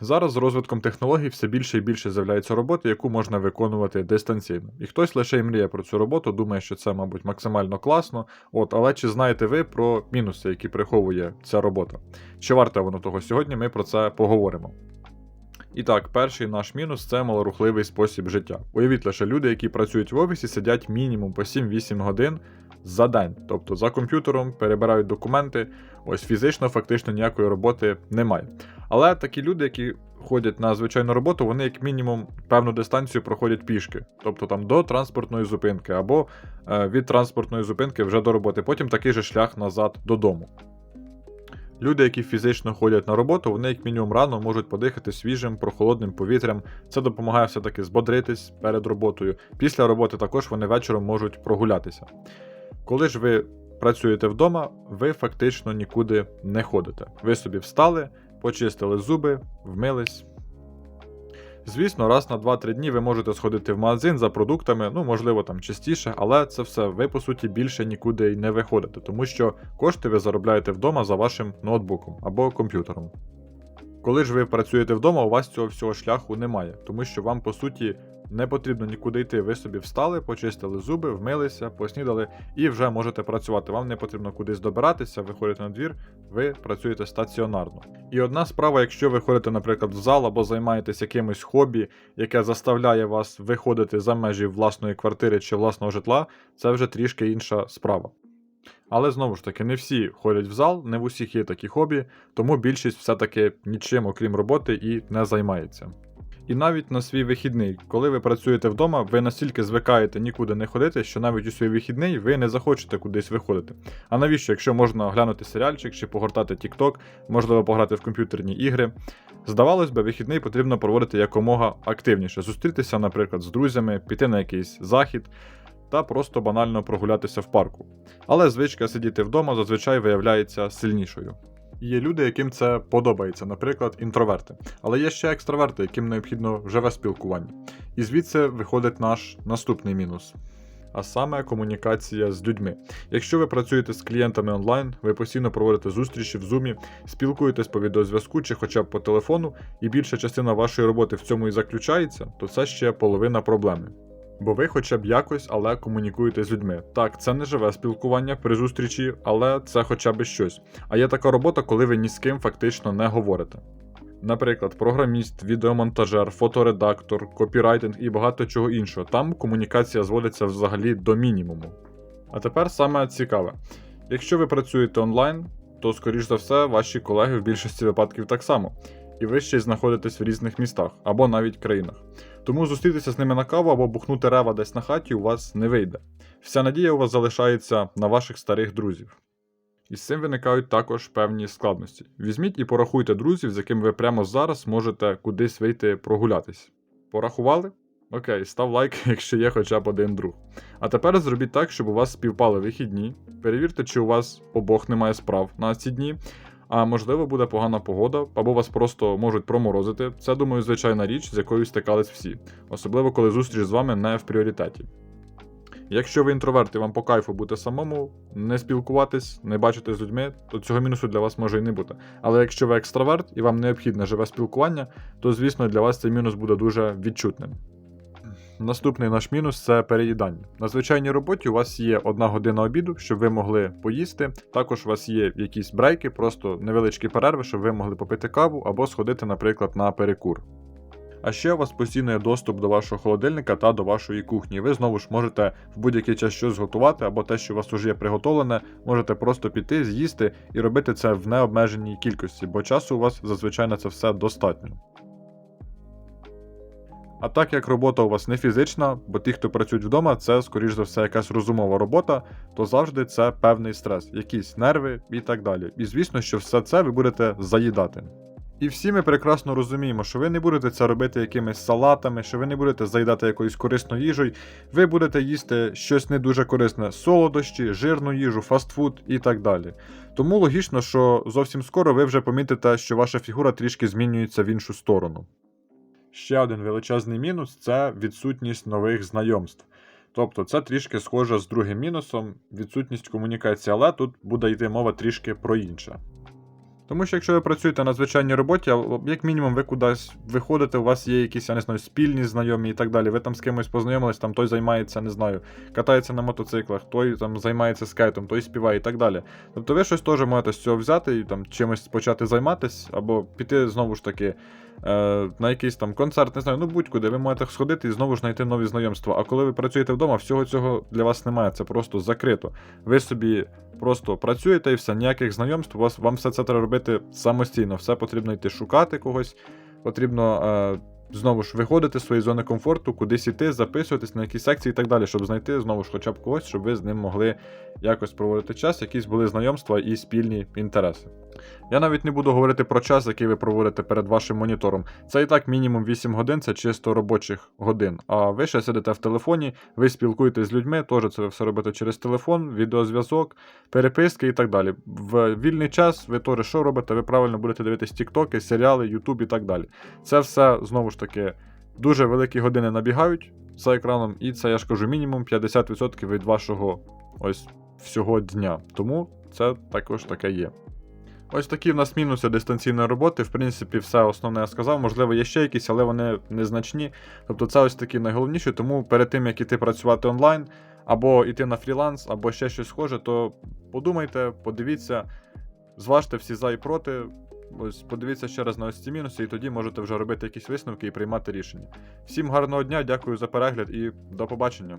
Зараз з розвитком технологій все більше і більше з'являється роботи, яку можна виконувати дистанційно. І хтось лише й мріє про цю роботу, думає, що це, мабуть, максимально класно. От, але чи знаєте ви про мінуси, які приховує ця робота? Чи варте воно того сьогодні? Ми про це поговоримо. І так, перший наш мінус це малорухливий спосіб життя. Уявіть лише люди, які працюють в офісі, сидять мінімум по 7-8 годин за день, тобто за комп'ютером, перебирають документи. Ось фізично, фактично ніякої роботи немає. Але такі люди, які ходять на звичайну роботу, вони як мінімум певну дистанцію проходять пішки, тобто там до транспортної зупинки, або е, від транспортної зупинки вже до роботи. Потім такий же шлях назад додому. Люди, які фізично ходять на роботу, вони як мінімум рано можуть подихати свіжим, прохолодним повітрям. Це допомагає все-таки збодритись перед роботою. Після роботи також вони вечором можуть прогулятися. Коли ж ви працюєте вдома, ви фактично нікуди не ходите. Ви собі встали, почистили зуби, вмились. Звісно, раз на 2-3 дні ви можете сходити в магазин за продуктами, ну можливо там частіше, але це все ви по суті більше нікуди й не виходите, тому що кошти ви заробляєте вдома за вашим ноутбуком або комп'ютером. Коли ж ви працюєте вдома, у вас цього всього шляху немає, тому що вам по суті не потрібно нікуди йти. Ви собі встали, почистили зуби, вмилися, поснідали і вже можете працювати. Вам не потрібно кудись добиратися, виходите на двір, ви працюєте стаціонарно. І одна справа, якщо ви ходите, наприклад, в зал або займаєтесь якимось хобі, яке заставляє вас виходити за межі власної квартири чи власного житла, це вже трішки інша справа. Але знову ж таки, не всі ходять в зал, не в усіх є такі хобі, тому більшість все-таки нічим, окрім роботи, і не займається. І навіть на свій вихідний, коли ви працюєте вдома, ви настільки звикаєте нікуди не ходити, що навіть у свій вихідний ви не захочете кудись виходити. А навіщо, якщо можна глянути серіальчик чи погортати TikTok, можливо, пограти в комп'ютерні ігри? Здавалось би, вихідний потрібно проводити якомога активніше, зустрітися, наприклад, з друзями, піти на якийсь захід та просто банально прогулятися в парку. Але звичка сидіти вдома зазвичай виявляється сильнішою. Є люди, яким це подобається, наприклад, інтроверти. Але є ще екстраверти, яким необхідно живе спілкування. І звідси виходить наш наступний мінус. А саме комунікація з людьми. Якщо ви працюєте з клієнтами онлайн, ви постійно проводите зустрічі в зумі, спілкуєтесь по відеозв'язку чи хоча б по телефону, і більша частина вашої роботи в цьому і заключається, то це ще половина проблеми. Бо ви хоча б якось, але комунікуєте з людьми. Так, це не живе спілкування при зустрічі, але це хоча б щось. А є така робота, коли ви ні з ким фактично не говорите. Наприклад, програміст, відеомонтажер, фоторедактор, копірайтинг і багато чого іншого. Там комунікація зводиться взагалі до мінімуму. А тепер саме цікаве: якщо ви працюєте онлайн, то, скоріш за все, ваші колеги в більшості випадків так само, і ви ще й знаходитесь в різних містах або навіть країнах. Тому зустрітися з ними на каву або бухнути рева десь на хаті у вас не вийде. Вся надія у вас залишається на ваших старих друзів. І з цим виникають також певні складності. Візьміть і порахуйте друзів, з якими ви прямо зараз можете кудись вийти прогулятись. Порахували? Окей, став лайк, якщо є хоча б один друг. А тепер зробіть так, щоб у вас співпали вихідні. Перевірте, чи у вас обох немає справ на ці дні. А можливо, буде погана погода, або вас просто можуть проморозити. Це, думаю, звичайна річ, з якою стикались всі, особливо коли зустріч з вами не в пріоритеті. Якщо ви інтроверт і вам по кайфу бути самому, не спілкуватись, не бачити з людьми, то цього мінусу для вас може і не бути. Але якщо ви екстраверт і вам необхідне живе спілкування, то звісно для вас цей мінус буде дуже відчутним. Наступний наш мінус це переїдання. На звичайній роботі у вас є одна година обіду, щоб ви могли поїсти. Також у вас є якісь брейки, просто невеличкі перерви, щоб ви могли попити каву або сходити, наприклад, на перекур. А ще у вас постійно є доступ до вашого холодильника та до вашої кухні. Ви знову ж можете в будь-який час щось зготувати, або те, що у вас вже є приготовлене, можете просто піти, з'їсти і робити це в необмеженій кількості, бо часу у вас зазвичай на це все достатньо. А так як робота у вас не фізична, бо ті, хто працюють вдома, це, скоріш за все, якась розумова робота, то завжди це певний стрес, якісь нерви і так далі. І звісно, що все це ви будете заїдати. І всі ми прекрасно розуміємо, що ви не будете це робити якимись салатами, що ви не будете заїдати якоюсь корисною їжею, ви будете їсти щось не дуже корисне, солодощі, жирну їжу, фастфуд і так далі. Тому логічно, що зовсім скоро ви вже помітите, що ваша фігура трішки змінюється в іншу сторону. Ще один величезний мінус це відсутність нових знайомств. Тобто це трішки схоже з другим мінусом, відсутність комунікації, але тут буде йти мова трішки про інше. Тому що якщо ви працюєте на звичайній роботі, як мінімум ви кудись виходите, у вас є якісь, я не знаю, спільні знайомі і так далі. Ви там з кимось познайомились, там той займається, не знаю, катається на мотоциклах, той там займається скейтом, той співає і так далі. Тобто ви щось теж можете з цього взяти і там чимось почати займатися, або піти знову ж таки е, на якийсь там концерт, не знаю, ну будь-куди, ви можете сходити і знову ж знайти нові знайомства. А коли ви працюєте вдома, всього цього для вас немає, це просто закрито. Ви собі просто працюєте і все, ніяких знайомств, вас, вам все це треба робити самостійно, все потрібно йти шукати когось, потрібно. Е, Знову ж виходити з своєї зони комфорту, кудись іти, записуватись на якісь секції і так далі, щоб знайти знову ж хоча б когось, щоб ви з ним могли якось проводити час, якісь були знайомства і спільні інтереси. Я навіть не буду говорити про час, який ви проводите перед вашим монітором. Це і так мінімум 8 годин, це чисто робочих годин. А ви ще сидите в телефоні, ви спілкуєтесь з людьми, теж це ви все робите через телефон, відеозв'язок, переписки і так далі. В вільний час ви теж що робите? Ви правильно будете дивитись тіктоки, серіали, ютуб і так далі. Це все знову ж таки дуже великі години набігають за екраном, і це я ж кажу мінімум 50% від вашого ось всього дня. Тому це також таке є. Ось такі в нас мінуси дистанційної роботи. В принципі, все основне я сказав. Можливо, є ще якісь, але вони незначні. Тобто це ось такі найголовніші. Тому перед тим, як іти працювати онлайн, або йти на фріланс, або ще щось схоже, то подумайте, подивіться, зважте всі за і проти. Ось подивіться ще раз на ось ці мінуси, і тоді можете вже робити якісь висновки і приймати рішення. Всім гарного дня, дякую за перегляд і до побачення.